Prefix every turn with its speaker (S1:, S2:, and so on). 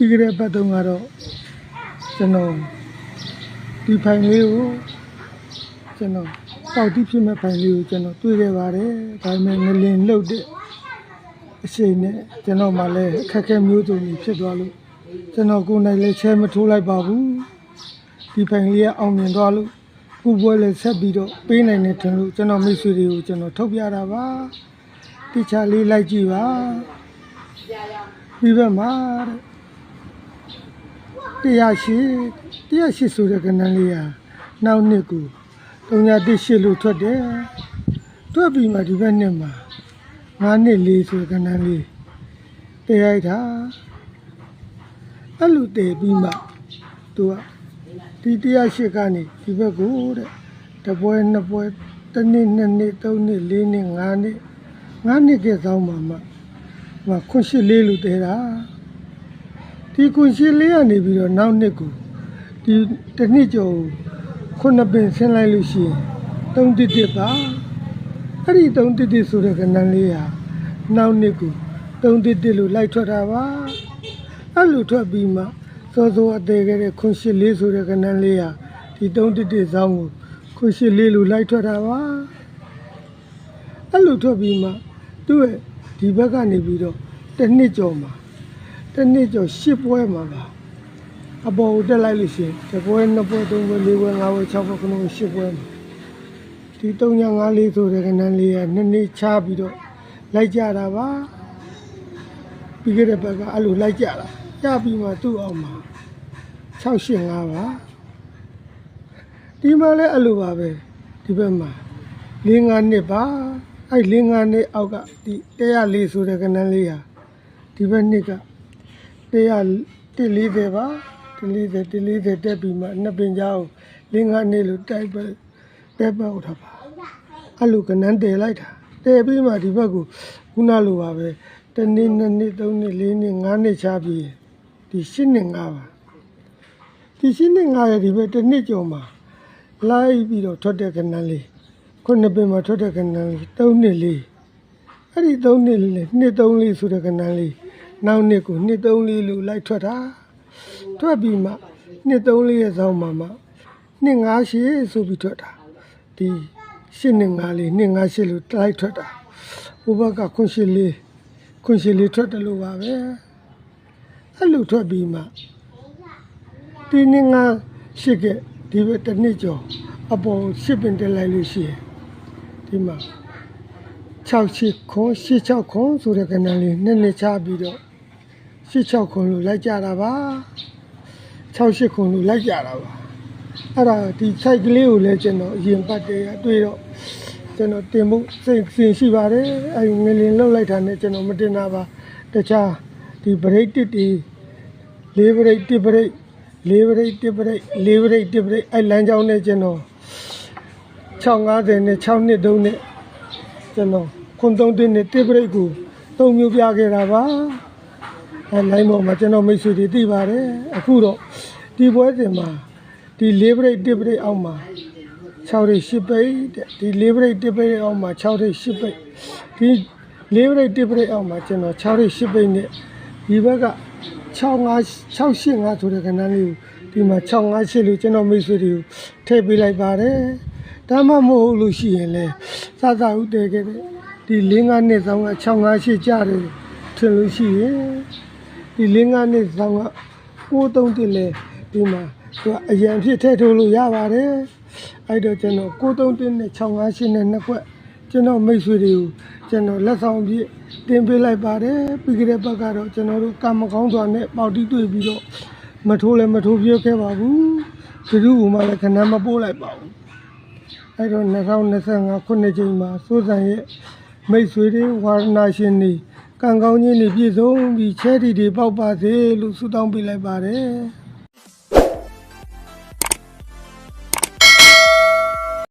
S1: ပြီးကြတဲ့ဘက်တုန်းကတော့ကျွန်တော်ဒီဖိုင်လေးကိုကျွန်တော်ပေါက်တိဖြစ်မဲ့ဖိုင်လေးကိုကျွန်တော်တွေ့ခဲ့ပါတယ်ဒါပေမဲ့ငလင်လှုပ်တဲ့အချိန်နဲ့ကျွန်တော်မှလည်းအခက်အခဲမျိုးစုံကြီးဖြစ်သွားလို့ကျွန်တော်ကိုယ်နိုင်လည်းချဲမထိုးလိုက်ပါဘူးဒီဖိုင်လေးကအောင်မြင်သွားလို့ခုပွဲလည်းဆက်ပြီးတော့ပေးနိုင်တယ်ထင်လို့ကျွန်တော်မိတ်ဆွေတွေကိုကျွန်တော်ထုတ်ပြတာပါတိချာလေးလိုက်ကြည့်ပါပြီးဘက်မှာတဲ့ တရားရှိတရားရှိဆိုတဲ့ကဏ္ဍလေးဟာနောက်နှစ်ကိုတုံညာတိရှိလို့ထွက်တယ်ထွက်ပြီးမှဒီဘက်နှစ်မှာငါးနှစ်လေးဆိုတဲ့ကဏ္ဍလေးတရားရတာအဲ့လိုတည်ပြီးမှသူကဒီတရားရှိကနေဒီဘက်ကိုတဲ့တပွဲနှစ်ပွဲတစ်နှစ်နှစ်နှစ်သုံးနှစ်လေးနှစ်ငါးနှစ်ငါးနှစ်ကဲဆောင်မှမှဟိုခွန်ရှိလေးလို့တည်တာ ဒီခွန်ရှိလေးကနေပြီးတော့နောက်နှစ်ကိုဒီတစ်နှစ်ကျော်ခုနှစ်ပင်ဆင်းလိုက်လို့ရှိရင်သုံးတစ်တစ်ပါအဲ့ဒီသုံးတစ်တစ်ဆိုတဲ့ကဏ္ဍလေးဟာနောက်နှစ်ကိုသုံးတစ်တစ်လို့လိုက်ထွက်တာပါအဲ့လိုထွက်ပြီးမှစောစောအသေးခဲ့တဲ့ခွန်ရှိလေးဆိုတဲ့ကဏ္ဍလေးဟာဒီသုံးတစ်တစ်ဆောင်းကိုခွန်ရှိလေးလို့လိုက်ထွက်တာပါအဲ့လိုထွက်ပြီးမှသူ့ရဲ့ဒီဘက်ကနေပြီးတော့တစ်နှစ်ကျော်မှာ တစ်နှစ်ကျော်ရှစ်ပွဲမှာပါအပေါ်ကိုတက်လိုက်လို့ရှိရင်တစ်ပွဲနှစ်ပွဲသုံးပွဲလေးပွဲငါးပွဲ၆ပွဲခဏရှစ်ပွဲမှာဒီ၃ည၅လေးဆိုတဲ့ကဏ္ဍလေးကနှစ်နှစ်ချပြီးတော့လိုက်ကြတာပါပြီးခဲ့တဲ့ဘက်ကအဲ့လိုလိုက်ကြတာကြပြီးမှသူ့အောင်မှာ685ပါဒီမှာလည်းအဲ့လိုပါပဲဒီဘက်မှာ၄၅နှစ်ပါအဲ့၄၅နှစ်အောက်ကဒီ104ဆိုတဲ့ကဏ္ဍလေးဟာဒီဘက်နှစ်က 140ပါ140 140တက်ပြီးမှနှစ်ပင်ကြောင်း၄၅နှစ်လို့တိုက်ပဲတက်ပေါက်တာပါအဲ့လိုကဏ္ဍတည်လိုက်တာတည်ပြီးမှဒီဘက်ကိုခုနလိုပါပဲတစ်နှစ်နှစ်နှစ်သုံးနှစ်လေးနှစ်ငါးနှစ်ချပြီးဒီရှင်းနှစ်ငါးပါဒီရှင်းနှစ်ငါးရဲ့ဒီဘက်တစ်နှစ်ကျော်မှာလိုက်ပြီးတော့ထွက်တဲ့ကဏ္ဍလေးခုနှစ်ပင်မှာထွက်တဲ့ကဏ္ဍလေးသုံးနှစ်လေးအဲ့ဒီသုံးနှစ်လေးနှစ်သုံးလေးဆိုတဲ့ကဏ္ဍလေး နောက်နှစ်ကိုနှစ်သုံးလေးလို့လိုက်ထွက်တာထွက်ပြီးမှနှစ်သုံးလေးရဲ့ဆောင်းမှာမှနှစ်ငါးရှည်ဆိုပြီးထွက်တာဒီရှင်းနှစ်ငါးလေးနှစ်ငါးရှည်လို့လိုက်ထွက်တာဟိုဘက်ကခွန်ရှည်လေးခွန်ရှည်လေးထွက်တယ်လို့ပါပဲအဲ့လိုထွက်ပြီးမှဒီနှစ်ငါးရှစ်ကဒီဘက်တစ်နှစ်ကျော်အပေါ်ရှစ်ပင်တက်လိုက်လို့ရှိရင်ဒီမှာ6ရှစ်ခွန်ရှစ်6ခွန်ဆိုတဲ့ကဏ္ဍလေးနှစ်နှစ်ချပြီးတော့ ရှစ်6ခွန်လို့လိုက်ကြတာပါ6ရှစ်ခွန်လို့လိုက်ကြတာပါအဲ့ဒါဒီ site ကလေးကိုလည်းကျွန်တော်အရင်ပတ်တယ်တွေ့တော့ကျွန်တော်တင်ဖို့စိတ်စဉ်ရှိပါတယ်အဲ့ငလင်လောက်လိုက်တာနဲ့ကျွန်တော်မတင်တာပါတခြားဒီ break တစ်တီလေး break တစ် break လေး break တစ် break လေး break တစ် break အဲ့လမ်းကြောင်းနဲ့ကျွန်တော်650နဲ့6နှစ်3နဲ့ကျွန်တော်ခွန်3တင်းနဲ့တစ် break ကို3မျိုးပြခဲ့တာပါ အဲလိုင်းပေါ်မှာကျွန်တော်မိတ်ဆွေတွေသိပါတယ်အခုတော့ဒီပွဲတင်မှာဒီလေး break တစ် break အောက်မှာ6ရိတ်10ပိတ်တဲ့ဒီလေး break တစ် break အောက်မှာ6ရိတ်10ပိတ်ဒီလေး break တစ် break အောက်မှာကျွန်တော်6ရိတ်10ပိတ်နဲ့ဒီဘက်က65 685ဆိုတဲ့ကဏ္ဍလေးကိုဒီမှာ658လို့ကျွန်တော်မိတ်ဆွေတွေကိုထည့်ပေးလိုက်ပါတယ်ဒါမှမဟုတ်လို့ရှိရင်လေစသဥတည်ခဲ့တဲ့ဒီ၄၅နှစ်ဆောင်က658ကြတယ်ထင်လို့ရှိရင် ဒီ၄၅နှစ်ဆောင်က631လေဒီမှာသူကအရန်ဖြစ်ထည့်ထိုးလို့ရပါတယ်အဲ့တော့ကျွန်တော်631နဲ့658နဲ့နှစ်ခွက်ကျွန်တော်မိတ်ဆွေတွေကိုကျွန်တော်လက်ဆောင်ပြည့်တင်ပေးလိုက်ပါတယ်ပြီးကြတဲ့ဘက်ကတော့ကျွန်တော်တို့ကံမကောင်းစွာနဲ့ပေါတီးတွေ့ပြီးတော့မထိုးလည်းမထိုးပြခဲ့ပါဘူးဘယ်သူ့မှလည်းခဏမပိုးလိုက်ပါဘူးအဲ့တော့2025ခုနှစ်ချိန်မှာစိုးစံရဲ့မိတ်ဆွေတွေဝါရဏရှင်တွေ ကံကောင်းခြင်းတွေပြည့်စုံပြီးချဲတီတွေပေါက်ပါစေလို့ဆုတောင်းပေးလိုက်ပါတယ်